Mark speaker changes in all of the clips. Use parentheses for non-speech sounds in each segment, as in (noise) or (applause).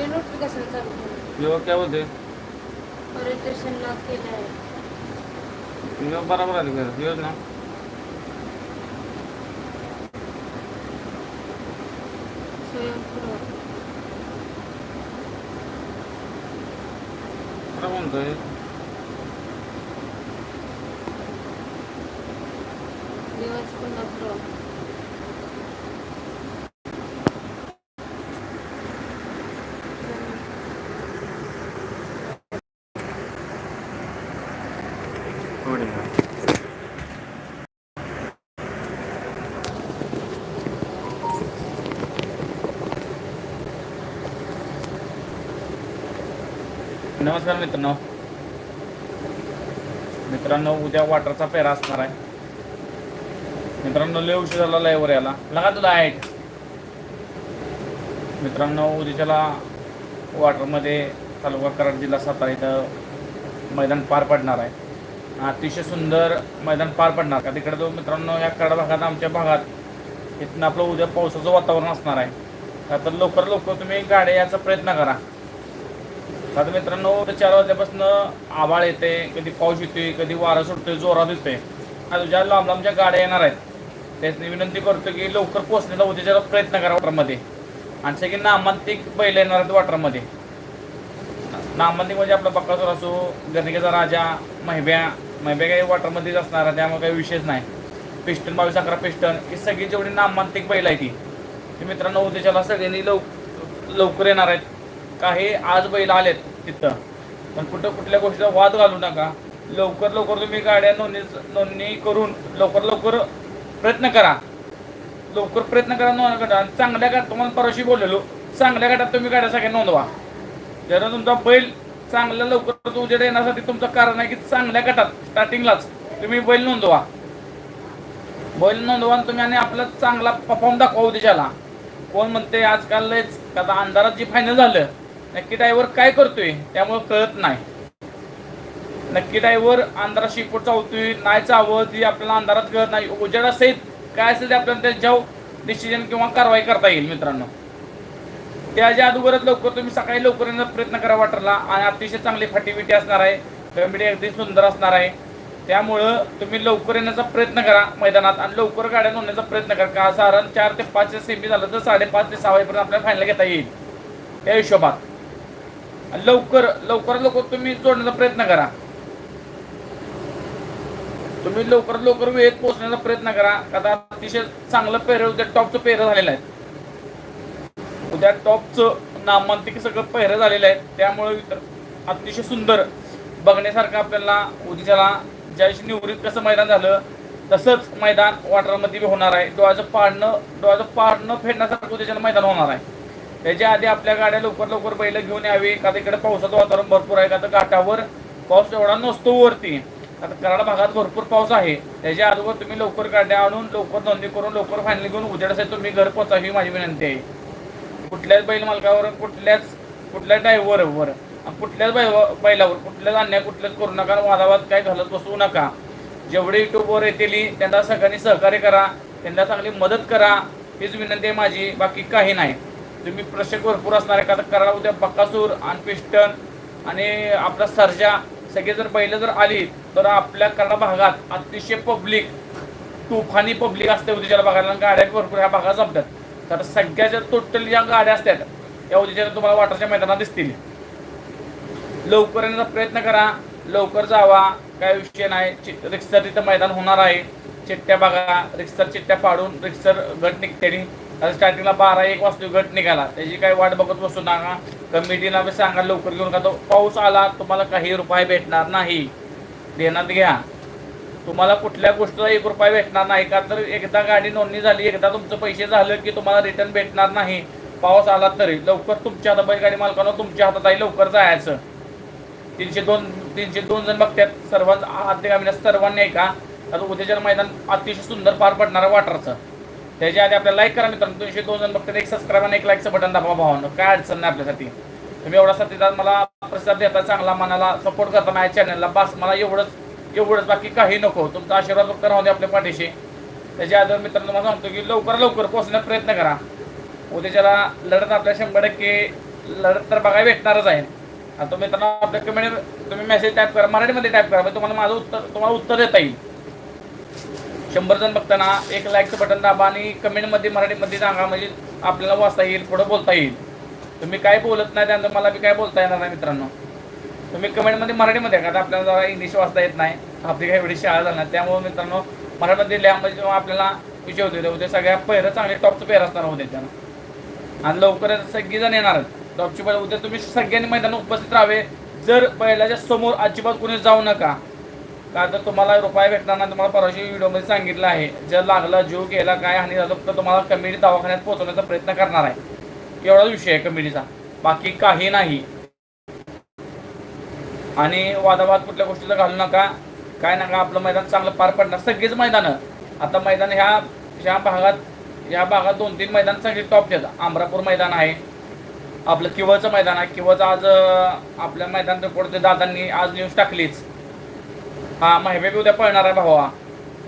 Speaker 1: मी notification चालू केलं
Speaker 2: विभाग काय बोलते
Speaker 1: रजिस्ट्रेशनला केलं आहे
Speaker 2: विभाग बरोबर आले का? योजना
Speaker 1: स्वयंपूर्ण
Speaker 2: खरं म्हणतोय
Speaker 1: दिवस फ्रॉम
Speaker 2: नमस्कार मित्रांनो. मित्रांनो उद्या वॉटरचा पेरा असणार आहे. मित्रांनो लय उशीर झाला लाईव्हवर याला लगा तुला हाईट मित्रांनो उद्याच्याला वॉटरमध्ये तालुका कराड जिल्हा सातारा इथं मैदान पार पडणार आहे. अतिशय सुंदर मैदान पार पडणार. का तिकडे तो मित्रांनो या कराड भागात आमच्या भागात इथनं आपलं उद्या पावसाचं वातावरण असणार आहे. का तर लवकर लवकर तुम्ही गाड्या याचा प्रयत्न करा. आता मित्रांनो चार वाजल्यापासून आभाळ येते कधी पाऊस येतोय कधी वारा सुटतोय जोरात येतोय. आता ज्या लांब लांबच्या गाड्या येणार आहेत त्याची विनंती करतो की लवकर पोहोचण्याचा उद्याच्या प्रयत्न करा वॉटरमध्ये. आणि सगळी नामांतिक बैल येणार आहेत वॉटरमध्ये. नामांतिक म्हणजे आपला बक्कासूर असो गर्निकेचा राजा महिब्या महिब्या काही वॉटरमध्येच असणार आहे त्यामुळे काही विशेष नाही. पिस्टन बावीस अकरा पिस्टन ही सगळी जेवढी नामांतिक बैल आहे ती. ती मित्रांनो उद्देशाला सगळ्यांनी लव लवकर येणार आहेत. काही आज बैल आलेत तिथं. पण कुठं कुठल्या गोष्टीचा वाद घालू नका. लवकर लवकर तुम्ही गाड्या नोंदणी नोंदणी करून लवकर लवकर प्रयत्न करा. लवकर प्रयत्न करा नोंद करा. आणि चांगल्या गाड्यात तुम्हाला परवाशी बोललेलो चांगल्या गाड्यात तुम्ही गाड्या सगळ्या नोंदवा. जर तुमचा बैल चांगल्या लवकर उजेड येण्यासाठी तुमचं कारण आहे की चांगल्या गटात स्टार्टिंगलाच तुम्ही बैल नोंदवा. बैल नोंदवा आणि तुम्ही आणि आपला चांगला परफॉर्म दाखवा उद्याला कोण म्हणते आजकाल लयच आता अंधारात जी फायनल झालं नक्की ड्रायव्हर काय करतोय त्यामुळे कळत नाही. नक्की ड्रायव्हर अंधारात शिकवत चावतोय नाही चावत ही आपल्याला अंधारात कळत नाही. उजेड असेल काय असेल ते आपल्याला त्याच्यावर डिसिजन किंवा कारवाई करता येईल मित्रांनो. त्याच्या अगोदरच लवकर तुम्ही सकाळी लवकर येण्याचा प्रयत्न करा वाटरला आणि अतिशय चांगली फाटी बिटी असणार आहे. कमिटी अगदी सुंदर असणार आहे. त्यामुळं तुम्ही लवकर येण्याचा प्रयत्न करा मैदानात आणि लवकर गाड्या नोंदण्याचा प्रयत्न करा. का साधारण चार ते पाच सेमी झालं तर साडेपाच ते सहा वाजेपर्यंत आपल्याला फायनल घेता येईल. त्या हिशोबात. आणि लवकर लवकर लवकर तुम्ही जोडण्याचा प्रयत्न करा. तुम्ही लवकर लवकर वेळेत पोहोचण्याचा प्रयत्न करा. आता अतिशय चांगलं पेहर उद्या टॉपचं पेरं झालेलं आहे. उद्या टॉपचं नामांतिक सगळं पहिरं झालेलं आहे. त्यामुळे अतिशय सुंदर बघण्यासारखं आपल्याला उद्याच्याला ज्याशी निवृत्त कसं मैदान झालं तसंच मैदान वॉटरमध्ये बी होणार आहे. डोळ्याचं पाडणं डोळ्याचं पाडणं फेडण्यासारखं उद्याच्याला मैदान होणार आहे. त्याच्या आधी आपल्या गाड्या लवकर लवकर बैल घेऊन यावी. का इकडे पावसाचं वातावरण भरपूर आहे. का तर घाटावर पाऊस एवढा नसतो वरती. आता कराड भागात भरपूर पाऊस आहे. त्याच्या अगोदर तुम्ही लवकर गाड्या आणून लवकर नोंदणी करून लवकर फायनल घेऊन उजेडासाठी तुम्ही घर पोचावी ही माझी विनंती आहे. कुठल्याच बैल मालकावर कुठल्याच कुठल्या ड्रायव्हरवर कुठल्याच बै बैलावर कुठल्याच अन्याय कुठल्याच करू नका वादावाद काय घालत बसवू नका. जेवढे युट्यूबवर येतील त्यांना सगळ्यांनी सहकार्य करा त्यांना चांगली मदत करा हीच विनंती आहे माझी. बाकी काही नाही. तुम्ही प्रेक्षक भरपूर असणार आहे. का तर उद्या बक्कासूर आणि पिस्टन आणि आपला सर्जा. सगळे जर बैल जर आली तर आपल्या कराडा भागात अतिशय पब्लिक तुफानी पब्लिक असते उद्याच्या बघायला. आणि गाड्या भरपूर ह्या भागात जमतात तर सगळ्याच्या टोटल ज्या गाड्या असतात. या उद्याच्या तुम्हाला वाटरच्या मैदानात दिसतील. लवकर येण्याचा प्रयत्न करा. लवकर जावा. काय विषय नाही. चि- रिक्सर तिथं मैदान होणार आहे. चिट्ट्या बघा. रिक्सर चिट्ट्या पाडून रिक्सर गट निघते आता स्टार्टिंगला बारा एक वाजता गट निघाला. त्याची काही वाट बघत बसू नका. कमिटीला बी सांगा लवकर घेऊन का तो पाऊस आला तुम्हाला काही रुपये भेटणार नाही. देण्यात घ्या. तुम्हाला कुठल्या गोष्टीला एक रुपया भेटणार नाही का? तर एकदा गाडी नोंदणी झाली एकदा तुमचं पैसे झालं की तुम्हाला रिटर्न भेटणार नाही. पाऊस आला तरी. लवकर तुमच्या हातात बैलगाडी मालकांना तुमच्या हातात आहे लवकर जायचं. तीनशे दोन तीनशे दोन जण बघतात. सर्वांच आद्य सर्वांनी आहे का आता उद्याच्या मैदान अतिशय सुंदर पार पडणार वाटरचं. त्याच्या आधी आपल्याला लाईक करा मित्रांनो. दोनशे दोन जण बघतात. एक सबस्क्राईब आणि एक लाईकचं बटन दाबा भावानं. काय अडचण नाही आपल्यासाठी. तुम्ही एवढा सत्यता मला प्रतिसाद देता चांगला मनाला सपोर्ट करता माझ्या चॅनलला बस मला एवढंच एवढंच बाकी काही नको. तुमचा आशीर्वाद फक्त राहू दे आपल्या पाठीशी. त्याच्या आधार मित्रांनो मला सांगतो की लवकर लवकर पोहोचण्याचा प्रयत्न करा. उद्याच्याला लढत आपल्या शंभर टक्के लढत तर बघायला भेटणारच आहे. आता त्यांना आपल्या कमेंट तुम्ही मेसेज टाईप करा मराठीमध्ये टाईप करा म्हणजे तुम्हाला माझं उत्तर तुम्हाला उत्तर देता येईल. शंभर जण बघताना एक लाईकचं बटन दाबा आणि कमेंटमध्ये मराठीमध्ये सांगा म्हणजे आपल्याला वाचता येईल पुढं बोलता येईल. तुम्ही काय बोलत नाही त्यानंतर मला बी काय बोलता येणार नाही मित्रांनो. तुम्ही कमेंटमध्ये मराठीमध्ये का आपल्याला जरा इंग्लिश वाचता येत नाही. आपली काही वेळेस शाळा झाला नाही. त्यामुळे मित्रांनो मराठीमध्ये लॅबमध्ये जेव्हा आपल्याला विषय होते उद्या सगळ्या पहिरं चांगले टॉपचं पेर असणार होते त्यांना आणि लवकरच सगळीजण येणार टॉपची पहिलं उद्या तुम्ही सगळ्यांनी मैदानात उपस्थित राहावे. जर पहिल्याच्या समोर अजिबात कोणी जाऊ नका. का तर तुम्हाला रुपये भेटणार नाही तुम्हाला परवाशी व्हिडिओमध्ये सांगितलं आहे. जर लागला जीव गेला काय हानी झालं तर तुम्हाला कमिटी दवाखान्यात पोहोचवण्याचा प्रयत्न करणार आहे. एवढाच विषय आहे कमिटीचा. बाकी काही नाही. आणि वादावाद कुठल्या गोष्टीला घालू नका. काय नका आपलं मैदान चांगलं पार पडणार. सगळीच मैदानं. आता मैदान ह्या ह्या भागात ह्या भागात दोन तीन मैदान सगळे टॉप घेत आमरापूर मैदान आहे. आपलं किवळचं मैदान आहे. किवळचं आज आपल्या मैदान रिपोर्ट दादांनी आज न्यूज टाकलीच. हा माहिबेबी उद्या पळणार आहे भावा.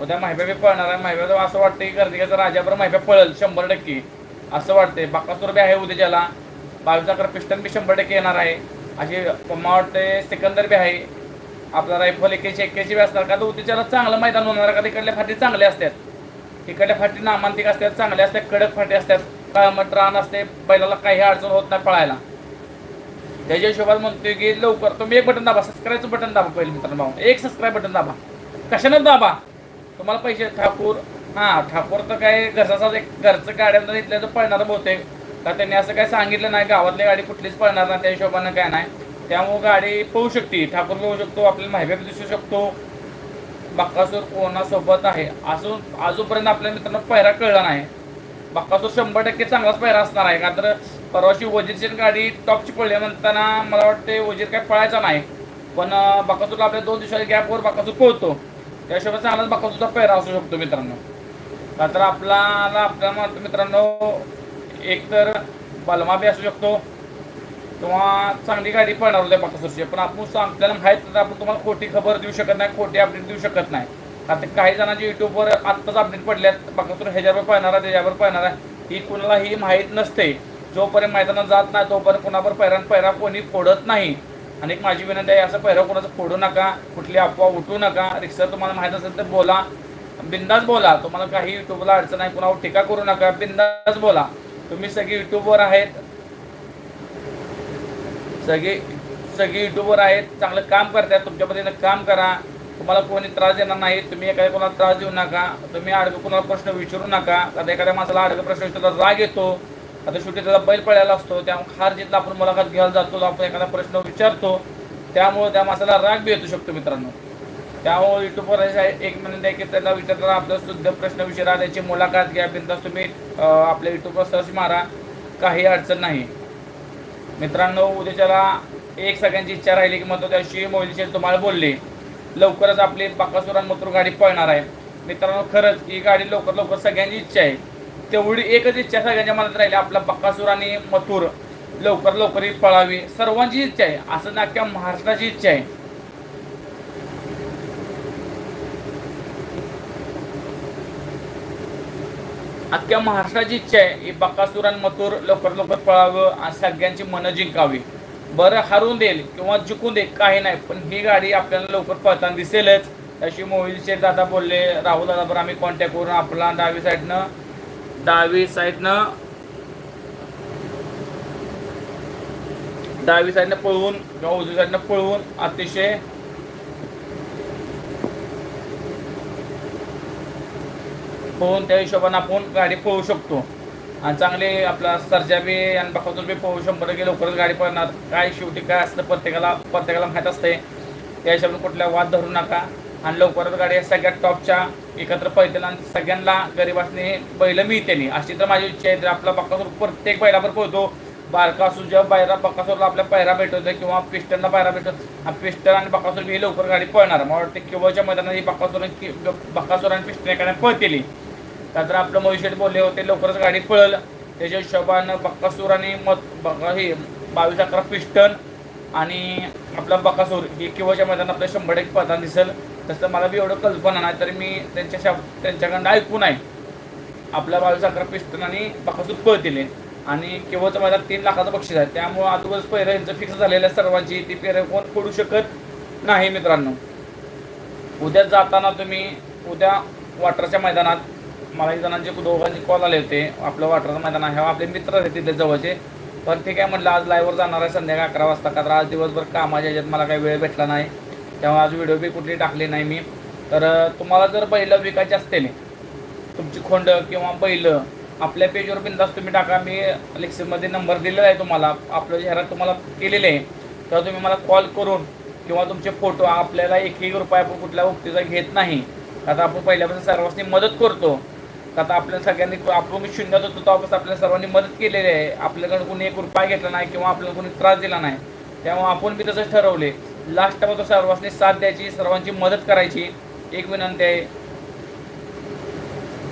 Speaker 2: उद्या माहिबेबी पळणार आहे. माहिबे असं वाटतं की गर्दीचं राजाभर माहिबे पळेल शंभर टक्के. असं वाटतंय. बाकासूर बी आहे उद्याच्याला. बावीस अकरा पिस्टन बी शंभर टक्के येणार आहे. अशी मला वाटते सिकंदर बी आहे. आपला रायफल एकेची एक्क्याऐंशी बी असणार. का तर उद्याच्याला चांगलं मैदान होणार का? तिकडल्या फाटी चांगल्या असतात. तिकडल्या फाटी नामांतिक असतात चांगल्या असतात कडक फाटी असतात. काळमट रान असते बैलाला काही अडचण होत नाही पळायला. त्याच्या हिशोबात म्हणतोय की लवकर तुम्ही एक बटन दाबा सबस्क्राईबचं बटन दाबा पहिले मित्रांनो भाऊ. एक सबस्क्राईब बटन दाबा. कशानं दाबा? तुम्हाला पैसे ठाकूर. हां ठाकूर तर काय घरचा एक घरचं गाड्यांना तर पळणारं बहुतेक. का त्यांनी असं काय सांगितलं नाही गावातली गाडी कुठलीच पळणार नाही त्या हिशोबानं काय नाही. त्यामुळे गाडी पळू शकते ठाकूर पळू शकतो आपल्याला माहिती दिसू शकतो. बक्कासूर कोणासोबत आहे? अजून अजूनपर्यंत आपल्या मित्रांनो पहिरा कळला नाही. बक्कासूर शंभर टक्के चांगलाच पहिरा असणार आहे का तर परवाची वजीरची गाडी टॉपची पडली म्हणताना मला वाटते वजीर काय पळायचा नाही. पण बक्कासूरला आपल्या दोन दिवसाच्या गॅपवर बक्कासूर पोहतो त्या हिशोबाने चांगलाच बक्कासूरचा पहिरा असू शकतो मित्रांनो. का तर आपल्याला आपल्या मित्रांनो एक तर असू शकतो किंवा चांगली गाडी पळणार होत्या बकासूरची पण आपण सांग- आपल्याला माहीत नाही तर आपण तुम्हाला खोटी खबर देऊ शकत नाही खोटी अपडेट देऊ शकत नाही. आता काही जणांचे युट्यूबवर आत्ताच अपडेट पडल्यात बकासूर ह्याच्यावर पळणार आहे त्याच्यावर पळणार आहे. ही कुणालाही माहीत नसते. जोपर्यंत मैदानात जात नाही तोपर्यंत कुणावर पैरा पैरा कोणी फोडत नाही. आणि एक माझी विनंती आहे असं पैरा कोणाचं फोडू नका कुठली अफवा उठू नका. रिक्षा तुम्हाला माहीत असेल तर बोला. बिंदास बोला. तुम्हाला काही युट्यूबला अडचण नाही कुणावर टीका करू नका. बिंदास बोला. तुम्ही सगळे युट्यूबवर आहेत. सगळे सगळे युट्यूबवर आहेत. चांगलं काम करतात तुमच्या पद्धतीनं काम करा. तुम्हाला कोणी त्रास देणार नाही. तुम्ही एखाद्या कोणाला त्रास देऊ नका. तुम्ही आडगं कोणाला प्रश्न विचारू नका. आता एखाद्या माणसाला आडगं प्रश्न विचारला राग येतो. आता शेवटी त्याचा बैल पळायला असतो. त्यामुळे हार जिथला आपण मुलाखत घ्यायला जातो. आपण एखादा प्रश्न विचारतो. त्यामुळे त्या माणसाला राग बी येतो शकतो मित्रांनो. त्यामुळे युट्यूबवर एक म्हणत आहे की त्यांना विचारताना आपलं शुद्ध प्रश्न विचारा त्याची मुलाखत घ्या. बिंदास तुम्ही आपल्या युट्यूबवर सर्च मारा. काही अडचण नाही. मित्रांनो उद्याच्याला एक सगळ्यांची इच्छा राहिली की म्हणतो त्याशी मोहिलशेल तुम्हाला बोलले. लवकरच आपली बाकासुर आणि मथुर गाडी पळणार आहे. मित्रांनो खरंच ही गाडी लवकर लवकर सगळ्यांची इच्छा आहे. तेवढी एकच इच्छा सगळ्यांच्या मनात राहिली आपला बकासूर आणि मथुर. लवकर लवकर ही पळावी. सर्वांची इच्छा आहे. असं नाक्या महाराष्ट्राची इच्छा आहे. अख्ख्या महाराष्ट्राची इच्छा आहे ही बकासुरान आणि मथुर लवकर लवकर पळावं आणि सगळ्यांची मनं जिंकावी. बरं हरवून देईल किंवा जिंकून देईल काही नाही पण ही गाडी आपल्याला लवकर पळताना दिसेलच. अशी मोहिलशेठ दादा बोलले राहुल दादा बरं आम्ही कॉन्टॅक्ट करून आपला डावी साईडनं डावी साईडनं डावी साईडनं पळवून किंवा उजवी साईडनं पळवून अतिशय पोहून त्या हिशोबाने आपण गाडी पळू शकतो. आणि चांगले आपला सरजाबी आणि बकासूर बी पळवू शंभर टक्के लवकरच गाडी पळणार. काय शेवटी काय असतं प्रत्येकाला प्रत्येकाला माहीत असते त्या हिशोबाने कुठल्या वाद धरू नका. आणि लवकरच गाडी या सगळ्यात टॉपच्या एकत्र पळतील आणि सगळ्यांना गरीबासने बैल मिळते अशी तर माझी इच्छा आहे. तर आपला बकासूर प्रत्येक बैलावर पळतो बारका असू जेव्हा बायरा बकासूरला आपल्या पायरा भेटवतो किंवा पिस्टनला पायरा भेटतो पिस्टन आणि बकासूर ही लवकर गाडी पळणार. मला वाटतं किंवाच्या मैदानात ही बकासूर आणि आणि पिस्टन एखाद्या पळतेली. त्यानंतर आपलं मोहिशेट बोलले होते लवकरच गाडी पळल. त्याच्या हिशोबानं बक्कासूर आणि मत बघा हे बावीस अकरा पिस्टन आणि आपला बकासूर हे किंवाच्या मैदान आपल्या शंभर टक्के पळताना दिसेल. तसं मला बी एवढं कल्पना नाही तर मी त्यांच्या शब त्यांच्याकडनं ऐकून आहे आपला बावीस अकरा पिस्टन आणि बकासूर पळतील आणि केवळचं माझ्या तीन लाखाचं बक्षीस आहे. त्यामुळं अगोदरच पहिरं यांचं फिक्स झालेलं आहे सर्वांची. ती पेरं कोण पडू शकत नाही मित्रांनो. उद्या जाताना तुम्ही उद्या वाटरच्या मैदानात मला एक जणांचे दोघांचे कॉल आले होते. आपलं वाटरचं मैदान आहे. आपले मित्र आहेत तिथे जवळचे. पण ते काय म्हटलं आज लाईव्हवर जाणार आहे संध्याकाळ अकरा वाजता का? तर आज दिवसभर कामाच्या ह्याच्यात मला काही वेळ भेटला नाही. तेव्हा आज व्हिडिओ बी कुठली टाकली नाही मी. तर तुम्हाला जर बैलं विकायचे असतील तुमची खोंड किंवा बैल आपल्या पेजवर बिंदास तुम्ही टाका. मी लेक्चरमध्ये नंबर दिलेला आहे तुम्हाला. आपलं जाहिरात तुम्हाला केलेलं आहे. तेव्हा तुम्ही मला कॉल करून किंवा तुमचे फोटो आपल्याला एकही रुपया आपण कुठल्या उक्तीचा घेत नाही. आता आपण पहिल्यापासून सर्वांनी मदत करतो. आता आपल्या सगळ्यांनी आपण शून्यात होतो तेव्हापासून आपल्या सर्वांनी मदत केलेली आहे. आपल्याकडून कोणी एक रुपया घेतला नाही किंवा आपल्याला कोणी त्रास दिला नाही. त्यामुळे आपण बी तसंच ठरवले. लास्टमध्ये सर्वांनी साथ द्यायची सर्वांची मदत करायची. एक विनंती आहे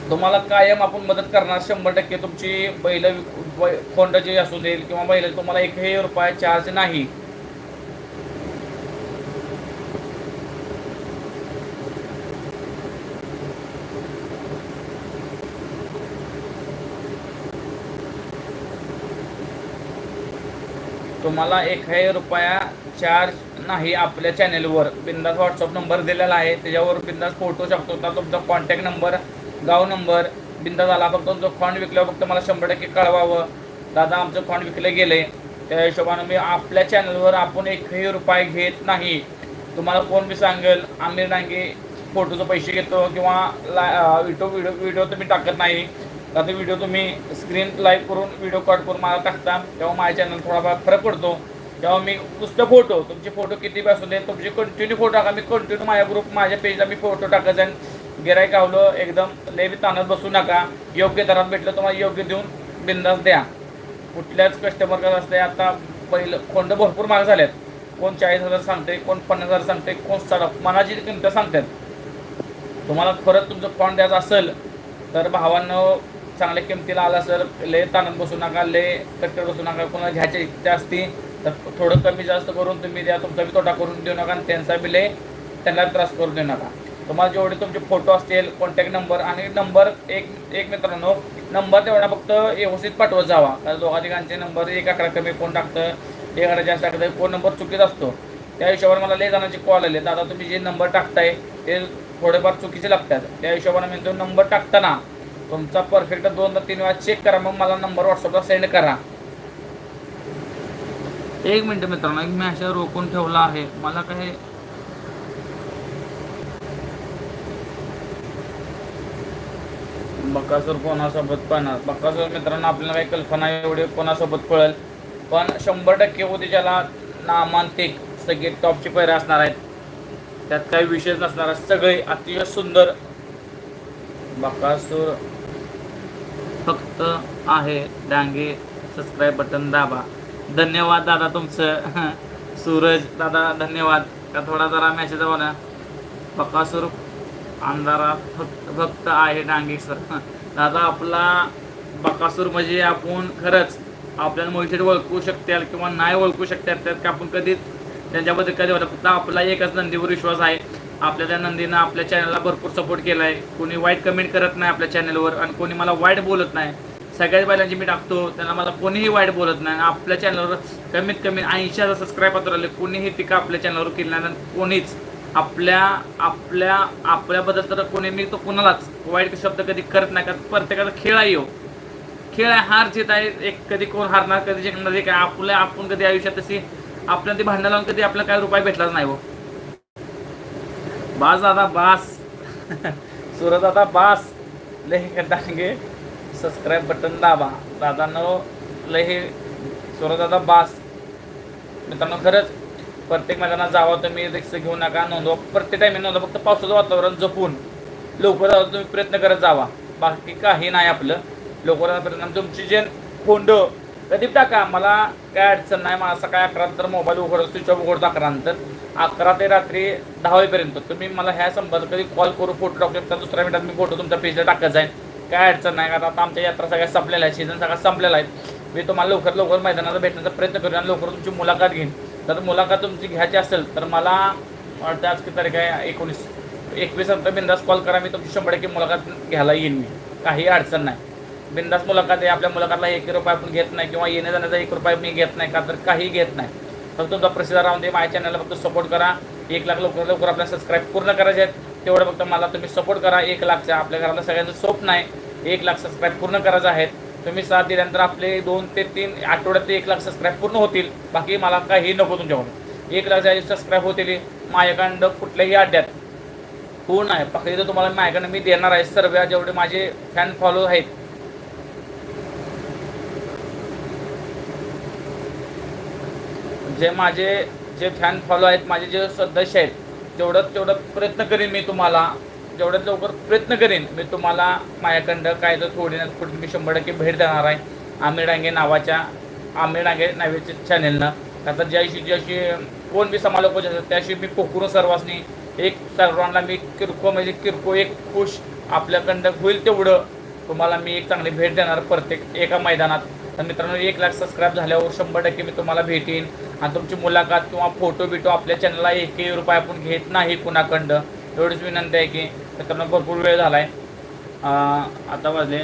Speaker 2: तुम्हाला कायम आपण मदत करणार शंभर टक्के तुमची बैल फोंड जे असू देईल किंवा बैल तुम्हाला एकही रुपया चार्ज नाही. तुम्हाला एकही रुपया चार्ज नाही आपल्या चॅनेलवर बिंदास व्हॉट्सअप नंबर दिलेला आहे. त्याच्यावर बिंदास फोटो शकतो. तर तुमचा कॉन्टॅक्ट नंबर गाव नंबर बिंदास आला फक्त तुमचं फंड विकलं फक्त मला शंभर टक्के कळवावं. दादा आमचं फंड विकलं गेले. त्या हिशोबानं मी आपल्या चॅनलवर आपण एकही रुपये घेत नाही. तुम्हाला कोण बी सांगेल आमिर डांगे फोटोचे पैसे घेतो किंवा ला व्हिडिओ व्हिडिओ व्हिडिओ तुम्ही टाकत नाही. तर ते व्हिडिओ तुम्ही स्क्रीन लाईव्ह करून व्हिडिओ कट करून मला टाकता. तेव्हा माझ्या चॅनल थोडाफार फरक पडतो. तेव्हा मी नुसतं फोटो तुमचे फोटो किती बी असू दे तुमचे कंटिन्यू फोटो टाका. मी कंटिन्यू माझ्या ग्रुप माझ्या पेजला मी फोटो टाकायचा आणि गिरायक आवलं एकदम लेबी ताणत बसू नका. योग्य दरात भेटलं तुम्हाला योग्य देऊन बिंदास द्या. कुठल्याच कस्टमर कसं असते आता पहिलं खोंड भरपूर महाग झाल्यात कोण चाळीस हजार सांगते कोण पन्नास हजार सांगते कोण साडा मनाची किंमत सांगतात. तुम्हाला खरंच तुमचं फॉन्ड द्यायचं असेल तर भावांना चांगल्या किमतीला आला सर लय ताणत बसू नका लय कट्टर बसू नका कोणाला घ्यायची इच्छा असती तर थोडं कमी जास्त करून तुम्ही द्या तुमचा बी तोटा करून देऊ नका आणि त्यांचा बी लय त्यांना त्रास करून देऊ नका. तुम्हाला जेवढे तुमचे फोटो असतील कॉन्टॅक्ट नंबर आणि नंबर एक एक मित्रांनो नंबर तेवढा फक्त व्यवस्थित पाठवत जावा. कारण दोघा तिघांचे नंबर एक अकरा कमी कोण टाकतं एक अकरा जास्त टाकतं कोण नंबर चुकीचा असतो. त्या हिशोबाने मला लय जणांचे कॉल आले दादा तुम्ही जे नंबर टाकताय ते थोडेफार चुकीचे लागतात. त्या हिशोबाने मी तो नंबर टाकताना तुमचा परफेक्ट दोन तीन वेळा चेक करा मग मला नंबर व्हॉट्सअपला सेंड करा. एक मिनिट मित्रांनो एक मी अशा रोखून ठेवला आहे. मला काही बक्कासूर कोणासोबत पळणार बकासूर मित्रांनो आपल्याला काही कल्पना एवढी कोणासोबत पळेल. पण शंभर टक्के उद्याच्याला नामांतिक सगळे टॉपचे पैरे असणार आहेत. त्यात काही विशेष नसणार सगळे अतिशय सुंदर बकासूर फक्त आहे. डांगे सबस्क्राईब बटन दाबा. धन्यवाद दादा तुमचं. (laughs) सूरज दादा धन्यवाद. का थोडा जरा मॅसेज हवा ना. बकासूर अंधारात फक्त फक्त आहे डांगे सर (laughs) दादा आपला बकासूर म्हणजे आपण खरंच आपल्याला मोहिते ओळखू शकते किंवा नाही ओळखू शकतात त्यात का आपण कधीच त्यांच्याबद्दल कधी होतं फक्त आपला एकच नंदीवर विश्वास आहे. आपल्या त्या नंदीनं आपल्या चॅनलला भरपूर सपोर्ट केला आहे कोणी वाईट कमेंट करत नाही आपल्या चॅनलवर आणि कोणी मला वाईट बोलत नाही. सगळ्याच बैलांची मी टाकतो. त्यांना मला कोणीही वाईट बोलत नाही. आणि आपल्या चॅनलवर कमीत कमी ऐंशी हजार सबस्क्राईब आले. कोणीही टीका आपल्या चॅनलवर केली नाही कोणीच. आपल्या आपल्या आपल्याबद्दल तर कोणी मी तो कुणालाच वाईट शब्द कधी करत नाही. का प्रत्येकाचा खेळ आहे हो. खेळ आहे हार जीत आहे. एक कधी कोण हारणार कधी जिंकणार काय? आपल्या आपण कधी आयुष्यात तशी आपल्याला ती भांडणं लावून कधी आपल्याला काय रुपये भेटलाच नाही हो. बास दादा बास. सूरज दादा बास. लय डांगे सबस्क्राईब बटन दाबा. न लय सूरज दादा बास. मित्रांनो खरंच प्रत्येक मैदानात जावा तुम्ही रिक्स घेऊ नका नोंदवा. प्रत्येक टायमिंग नोंदवा. फक्त पावसाचं वातावरण जपून लवकर तुम्ही प्रयत्न करत जावा. बाकी काही नाही आपलं. लवकर प्रयत्न तुमची जे फोंड कधी टाका मला काय अडचण नाही. मला सकाळी अकरा नंतर मोबाईल उघड स्विच ऑफ उघडतो अकरा नंतर. अकरा ते रात्री दहा वाजेपर्यंत. तुम्ही मला ह्या संबंध कधी कॉल करू फोटो टाकू शकता दुसऱ्या मिनिटात मी फोटो तुमच्या पेजला टाकत जाईन. काय अडचण नाही कारण आता आमच्या यात्रा सगळ्या संपलेल्या आहेत सीझन सगळ्या संपलेला आहे. मी तुम्हाला लवकर लवकर मैदानाचा भेटण्याचा प्रयत्न करेन आणि लवकर तुमची मुलाखत घेईन. तर मुलाखत तुमची घ्यायची असेल तर मला वाटतं आज किती तारीख आहे? एकोणीस. एकवीस नंतर बिंदास कॉल करा मी तुमची शंभर टक्के मुलाखत घ्यायला येईन मी. काही अडचण नाही. बिंदास मुलाखत आहे आपल्या मुलाखतला एक रुपया आपण घेत नाही किंवा येण्या जाण्याचा एक रुपया मी घेत नाही का तर काही घेत नाही. फक्त तुमचा प्रसिद्ध राहून दे. माझ्या चॅनलला फक्त सपोर्ट करा. एक लाख लवकर लवकर आपल्याला सबस्क्राईब पूर्ण करायचे आहेत. तेवढं फक्त मला तुम्ही सपोर्ट करा. एक लाखचा आपल्या घराला सगळ्यांचं स्वप्न आहे. एक लाख सबस्क्राईब पूर्ण करायचं आहेत तुम्ही साथ दिल्यानंतर आपले दोन ते तीन आठवड्यात ते एक लाख सबस्क्राईब पूर्ण होतील. बाकी मला काही नको तुमच्याकडून. एक लाख सबस्क्राईब होतील माझ्याकडं कुठल्याही अड्ड्यात पूर्ण आहे. फक्त तर तुम्हाला माझ्याकडनं मी देणार आहे. सर्व जेवढे माझे फॅन फॉलो आहेत जे माझे जे फॅन फॉलो आहेत माझे जे सदस्य आहेत जेवढं तेवढं प्रयत्न करीन मी तुम्हाला. जेवढ्यात लवकर प्रयत्न करीन मी तुम्हाला माझ्याकडं काय तर थोडी ना थोडी मी शंभर टक्के भेट देणार आहे. आमिर डांगे नावाच्या आमिर डांगे नावाच्या चॅनेलनं आता ज्याशी ज्याशी कोण बी समालोक असतात त्याशी मी कोकरून सर्वांनी एक सर्वांना मी किरकोळ म्हणजे किरकोळ एक खुश आपल्याकडं होईल तेवढं. तुम्हाला मी एक चांगली भेट देणार प्रत्येक एका मैदानात. तर मित्रांनो एक लाख सबस्क्राईब झाल्यावर शंभर टक्के मी तुम्हाला भेटीन. आणि तुमची मुलाखत किंवा फोटो बिटो आपल्या चॅनलला एकही रुपये आपण घेत नाही कुणाकडं एवढीच विनंती आहे की मित्रांनो भरपूर वेळ झाला आहे आता वाजले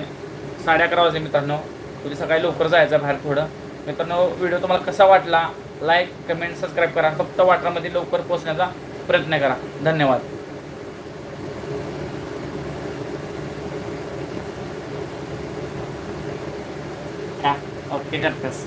Speaker 2: साडे अकरा वाजले मित्रांनो. तुम्ही सकाळी लवकर जायचं बाहेर थोडं. मित्रांनो व्हिडिओ तुम्हाला कसा वाटला? लाईक कमेंट सबस्क्राईब करा. फक्त वाटरामध्ये लवकर पोहोचण्याचा प्रयत्न करा. धन्यवाद. ও কেটার